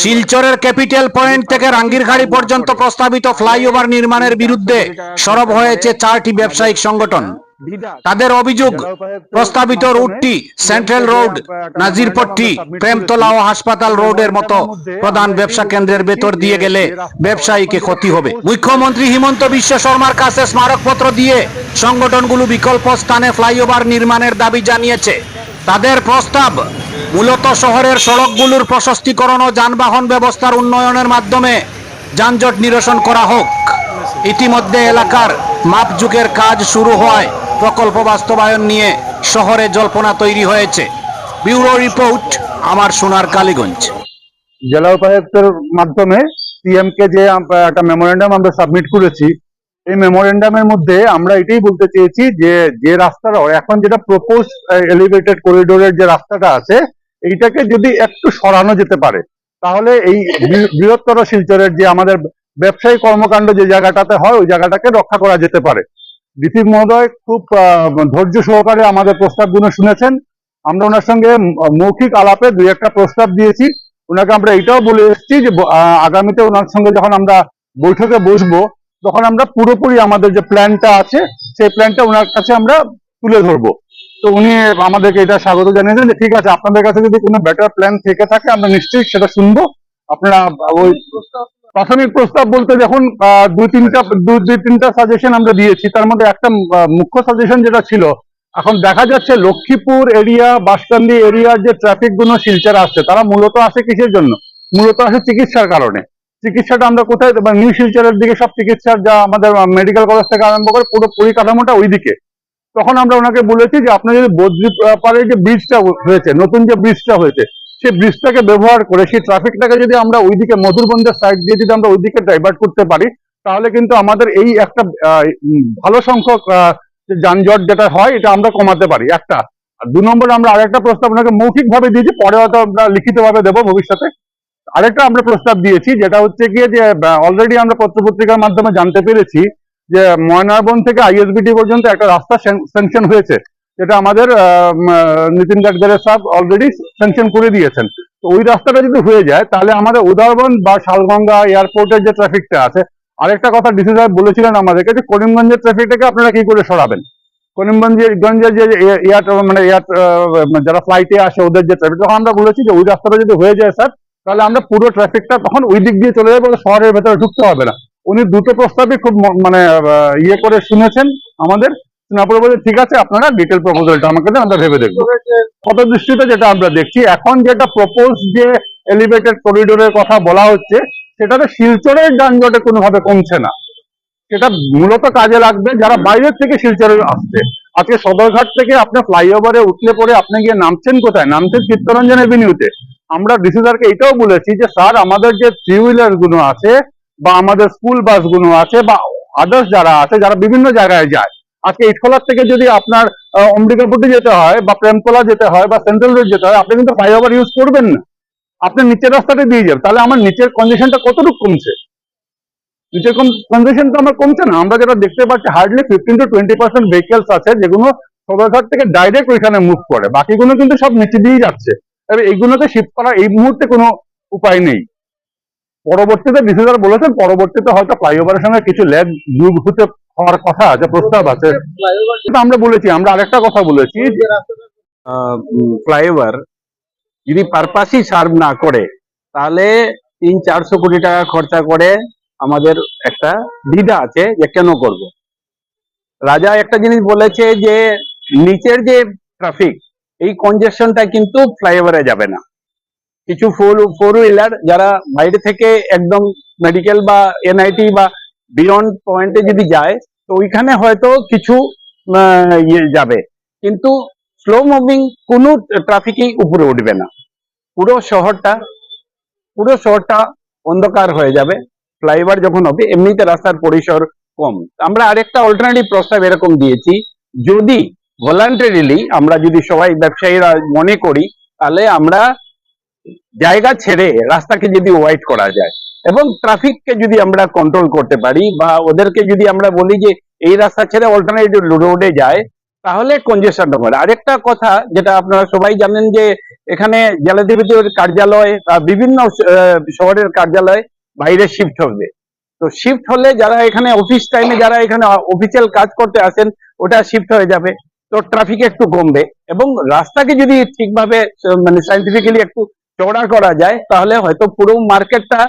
শিলচরের capital point থেকে রাঙ্গিরখাড়ি পর্যন্ত প্রস্তাবিত ফ্লাইওভার নির্মাণের বিরুদ্ধে সরব হয়েছে চারটি ব্যবসায়িক সংগঠন। তাদের অভিযোগ প্রস্তাবিত রুটটি সেন্ট্রাল রোড নাজিরপট্টি প্রেমতলা ও হাসপাতাল রোডের মতো প্রধান ব্যবসা কেন্দ্রের ভেতর দিয়ে গেলে ব্যবসায়ীকে ক্ষতি হবে। মুখ্যমন্ত্রী হিমন্ত বিশ্ব শর্মার কাছে স্মারকপত্র দিয়ে সংগঠনগুলো বিকল্প স্থানে ফ্লাইওভার নির্মাণের দাবি জানিয়েছে। তাদের প্রস্তাব মূলত শহরের সড়কগুলোর প্রশস্তিকরণ ও যানবাহন ব্যবস্থার উন্নয়নের মাধ্যমে যানজট নিরসন করা হোক। ইতিমধ্যে এলাকার মাপযুগের কাজ শুরু হওয়ায় প্রকল্প বাস্তবায়ন নিয়ে শহরে জল্পনা তৈরি হয়েছে। ব্যুরো রিপোর্ট, আমার সোনার কালীগঞ্জ। জেলা উপায়ুক্তের মাধ্যমে সিএম কে যে একটা মেমোরেন্ডাম আমরা সাবমিট করেছি, এই মেমোরেন্ডামের মধ্যে আমরা এটাই বলতে চেয়েছি যে যে রাস্তাটা এখন যেটা প্রপোজ এলিভেটেড করিডোরের যে রাস্তাটা আছে এইটাকে যদি একটু সরানো যেতে পারে, তাহলে এই বৃহত্তর শিলচরের যে আমাদের ব্যবসায়ী কর্মকাণ্ড যে জায়গাটাতে হয়, ওই জায়গাটাকে রক্ষা করা যেতে পারে। ডিসি মহোদয়, খুব ধৈর্য সহকারে আমাদের প্রস্তাবগুলো শুনেছেন। আমরা ওনার সঙ্গে মৌখিক আলাপে দুই একটা প্রস্তাব দিয়েছি। ওনাকে আমরা এটাও বলে এসেছি যে আগামীতে ওনার সঙ্গে যখন আমরা বৈঠকে বসবো, তখন আমরা পুরোপুরি আমাদের যে প্ল্যানটা আছে, সেই প্ল্যানটা ওনার কাছে আমরা তুলে ধরবো। তো উনি আমাদেরকে এটা স্বাগত জানিয়েছেন যে, ঠিক আছে, আপনাদের কাছে যদি কোনো বেটার প্ল্যান থেকে থাকে, আমরা নিশ্চয়ই সেটা শুনব। আপনারা ওই প্রাথমিক প্রস্তাব বলতে যখন দুই তিনটা দুই তিনটা সাজেশন আমরা দিয়েছি। তার মধ্যে একটা মুখ্য সাজেশন যেটা ছিল, এখন দেখা যাচ্ছে লক্ষ্মীপুর এরিয়া বাসকান্দি এরিয়ার যে ট্রাফিকগুলো শিলচর আসছে, তারা মূলত আসে কিসের জন্য? মূলত আসে চিকিৎসার কারণে। চিকিৎসাটা আমরা কোথায় মানে নিউ শিলচরের দিকে সব চিকিৎসার যা আমাদের মেডিকেল কলেজ থেকে আরম্ভ করে পুরো পরিকাঠামোটা ওইদিকে। তখন আমরা ওনাকে বলেছি যে আপনার যদি বদ্রি পাড়ে যে ব্রিজটা হয়েছে, নতুন যে ব্রিজটা হয়েছে, সেই ব্রিজটাকে ব্যবহার করে, সেই ট্রাফিকটাকে যদি আমরা ওইদিকে মধুরবন্ধের সাইড দিয়ে যদি আমরা ওইদিকে ডাইভার্ট করতে পারি, তাহলে কিন্তু আমাদের এই একটা ভালো সংখ্যক যানজট যেটা হয়, এটা আমরা কমাতে পারি। একটা। আর দু নম্বরে, আমরা আরেকটা প্রস্তাব ওনাকে মৌখিকভাবে দিয়েছি, পরে হয়তো আমরা লিখিতভাবে দেবো ভবিষ্যতে। আরেকটা আমরা প্রস্তাব দিয়েছি, যেটা হচ্ছে গিয়ে যে অলরেডি আমরা পত্রপত্রিকার মাধ্যমে জানতে পেরেছি যে ময়নারবন থেকে আইএসবিটি পর্যন্ত একটা রাস্তা স্যাংশন হয়েছে। যেটা আমাদের নীতিন গাডকারি সাহেব অলরেডি স্যাংশন করে দিয়েছেন। তো ওই রাস্তাটা যদি হয়ে যায়, তাহলে আমাদের উদারবন বা শালগঙ্গা এয়ারপোর্টের যে ট্রাফিকটা আছে, আরেকটা কথা ডিসি সাহেব বলেছিলেন আমাদেরকে যে করিমগঞ্জের ট্রাফিকটাকে আপনারা কি করে সরাবেন? করিমগঞ্জের গঞ্জের যে এয়ার মানে এয়ার যারা ফ্লাইটে আসে, ওদের যে ট্রাফিক তখন আমরা বলেছি যে ওই রাস্তাটা যদি হয়ে যায়, স্যার, তাহলে আমরা পুরো ট্রাফিকটা তখন ওই দিক দিয়ে চলে যাব শহরের ভেতরে ঢুকতে হবে না। উনি দুটো প্রস্তাবই খুব মানে ইয়ে করে শুনেছেন আমাদের। ঠিক আছে, আপনারা ডিটেল প্রপোজালটা আমাকে আমরা ভেবে দেখব। কত দৃষ্টিতে যেটা আমরা দেখছি, এখন যেটা প্রপোজ যে এলিভেটেড করিডোরের কথা বলা হচ্ছে, সেটাতে শিলচরের যানজটে কোনোভাবে কমছে না। সেটা মূলত কাজে লাগবে যারা বাইরের থেকে শিলচরে আসছে। আজকে সদরঘাট থেকে আপনি ফ্লাইওভারে উঠলে পরে আপনি গিয়ে নামছেন কোথায়? নামছেন চিত্তরঞ্জন এভিনিউতে। আমরা ডিসি স্যারকে এটাও বলেছি যে, স্যার, আমাদের যে থ্রি হুইলারগুলো আছে বা আমাদের স্কুল বাসগুলো আছে বা আদার্স যারা আছে যারা বিভিন্ন জায়গায় যায়। আজকে ইটখোলার থেকে যদি আপনার আহ, অম্বিকাপুটি যেতে হয় বা প্রেমতলা যেতে হয় বা সেন্ট্রাল রোড যেতে হয় আপনি কিন্তু ফ্লাইওভার ইউজ করবেন না। আপনি নিচের রাস্তাটা দিয়ে যাবেন। তাহলে আমার নিচের কন্ডিশনটা কতটুকু কমছে? নিচের কন্ডিশন তো আমার কমছে না। আমরা যেটা দেখতে পাচ্ছি hardly fifteen to twenty percent vehicles আছে যেগুলো সদরঘাট থেকে ডাইরেক্ট ওইখানে মুভ করে। বাকিগুলো কিন্তু সব নিচে দিয়েই যাচ্ছে। এবার এইগুলোকে শিফট করার এই মুহূর্তে কোনো উপায় নেই। পরবর্তীতে ডিসিজার বলেছেন, পরবর্তীতে হয়তো ফ্লাইওভারের সঙ্গে কিছু ল্যাগ যুগ হতে হওয়ার কথা আছে, প্রস্তাব আছে। আমরা বলেছি, আমরা আরেকটা কথা বলেছি ফ্লাইওভার যদি পারপাসই সার্ভ না করে, তাহলে তিন চারশো কোটি টাকা খরচা করে আমাদের একটা দ্বিধা আছে যে কেন করব? রাজা একটা জিনিস বলেছে যে, নিচের যে ট্রাফিক এই কনজেকশনটা কিন্তু ফ্লাইওভারে যাবে না। কিছু ফোর ফোর হুইলার যারা বাইরে থেকে একদম মেডিকেল বা এনআইটি বা বিয়ন্ড পয়েন্টে যদি যায়, তো ওইখানে হয়তো কিছু ইয়ে যাবে। কিন্তু স্লো মুভিং কোনো ট্রাফিকই উপরে উঠবে না। পুরো শহরটা পুরো শহরটা অন্ধকার হয়ে যাবে। ফ্লাইওভার যখন হবে, এমনিতে রাস্তার পরিসর কম। আমরা আরেকটা অল্টারনেটিভ প্রস্তাব এরকম দিয়েছি, যদি ভলান্টারিলি আমরা যদি সবাই ব্যবসায়ীরা মনে করি, তাহলে আমরা জায়গা ছেড়ে রাস্তাকে যদি ওয়াইড করা যায় এবং ট্রাফিককে যদি আমরা কন্ট্রোল করতে পারি বা ওদেরকে যদি আমরা বলি যে এই রাস্তা ছেড়ে অল্টারনেটিভ রোডে যায়, তাহলে কনজেশনটা করে আরেকটা কথা যেটা আপনারা সবাই জানেন যে এখানে জেলাধিপতির কার্যালয় বা বিভিন্ন শহরের কার্যালয় বাইরে শিফট হবে। তো শিফট হলে যারা এখানে অফিস টাইমে যারা এখানে অফিসিয়াল কাজ করতে আসেন, ওটা শিফট হয়ে যাবে। তো ট্রাফিক একটু কমবে এবং রাস্তাকে যদি ঠিকভাবে মানে সাইন্টিফিক্যালি একটু চওড়া করা যায়, তাহলে হয়তো পুরো মার্কেটটা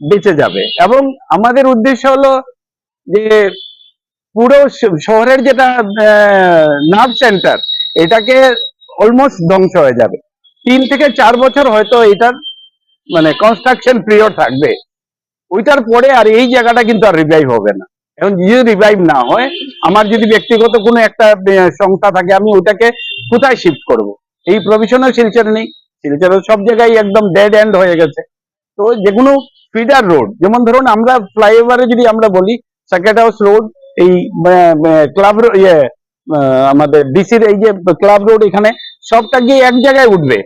বেঁচে যাবে। এবং আমাদের উদ্দেশ্য হলো যে পুরো শহরের যেটা নার্ভ সেন্টার এটাকে অলমোস্ট ধ্বংস হয়ে যাবে। তিন থেকে চার বছর হয়তো এটার মানে কনস্ট্রাকশন পিরিয়ড থাকবে। ওইটার পরে আর এই জায়গাটা কিন্তু আর রিভাইভ হবে না। এখন যদি রিভাইভ না হয়, আমার যদি ব্যক্তিগত কোনো একটা সংস্থা থাকে, আমি ওটাকে কোথায় শিফট করব? এই প্রভিশনাল শিলচর নেই। শিলচরের সব জায়গায় একদম ডেড এন্ড হয়ে গেছে। তো যেগুলো ফিডার রোড যেমন ধরুন আমরা ফ্লাইওভারে যদি আমরা বলি সার্কেট হাউস রোড এই ক্লাব ইয়ে আমাদের ডিসির এই যে ক্লাব রোড এখানে, সবটা গিয়ে এক জায়গায় উঠবে।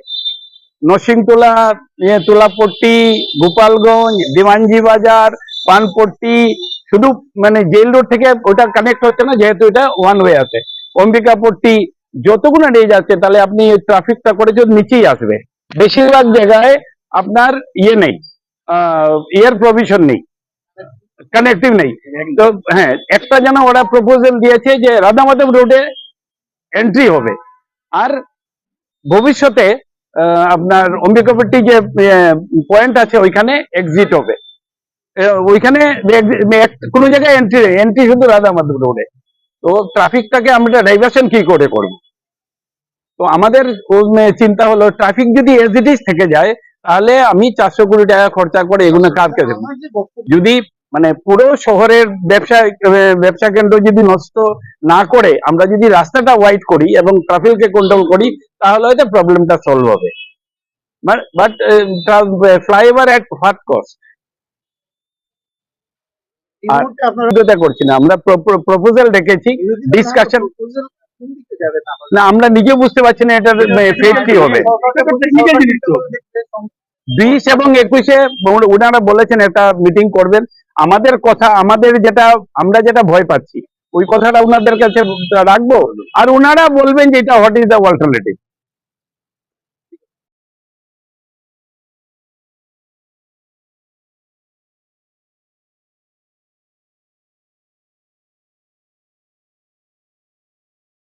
নরসিংতলা ইয়ে তুলাপট্টি, গোপালগঞ্জ দিমানজি বাজার, পানপট্টি, শুধু মানে জেল রোড থেকে ওটা কানেক্ট হচ্ছে না, যেহেতু এটা ওয়ান ওয়ে আছে। অম্বিকাপট্টি, যতগুলো নিয়ে যাচ্ছে তাহলে আপনি ট্রাফিকটা করে নিচেই আসবে। বেশিরভাগ জায়গায় আপনার ইয়ে নেই এয়ার প্রভিশন নেই কানেক্টিভ নেই। তো হ্যাঁ একটা যেন ওরা প্রপোজাল দিয়েছে যে রাধামাধব রোডে এন্ট্রি হবে। আর ভবিষ্যতে আপনার অম্বিকাপট্টি যে পয়েন্ট আছে ওইখানে এক্সিট হবে। ওইখানে এক- কোনো জায়গায় এন্ট্রি নেই এন্ট্রি শুধু রাধামাধব রোডে তো ট্রাফিকটাকে আমরা ডাইভার্সন কি করে করব? তো আমাদের চিন্তা হলো ট্রাফিক যদি এস থেকে যায় তাহলে আমি চারশো কোটি টাকা খরচা করে এগুলো কাজকে দেবো যদি মানে পুরো শহরের ব্যবসা ব্যবসা কেন্দ্র যদি নষ্ট না করে আমরা যদি রাস্তাটা ওয়াইড করি এবং ট্রাফিককে কন্ট্রোল করি তাহলে হয়তো প্রবলেমটা সলভ হবে। বাট ফ্লাইওভার হোয়াট কস্ট বিরোধিতা করছি না আমরা প্রপোজাল রেখেছি বিরোধিতা না আমরা নিজে বুঝতে পারছি না এটার ফেট কি হবে। বিশ এবং একুশে ওনারা বলেছেন একটা মিটিং করবেন। আমাদের কথা আমাদের যেটা আমরা যেটা ভয় পাচ্ছি ওই কথাটা ওনাদের কাছে রাখব। আর ওনারা বলবেন যে এটা হোয়াট ইজ দ্য অল্টারনেটিভ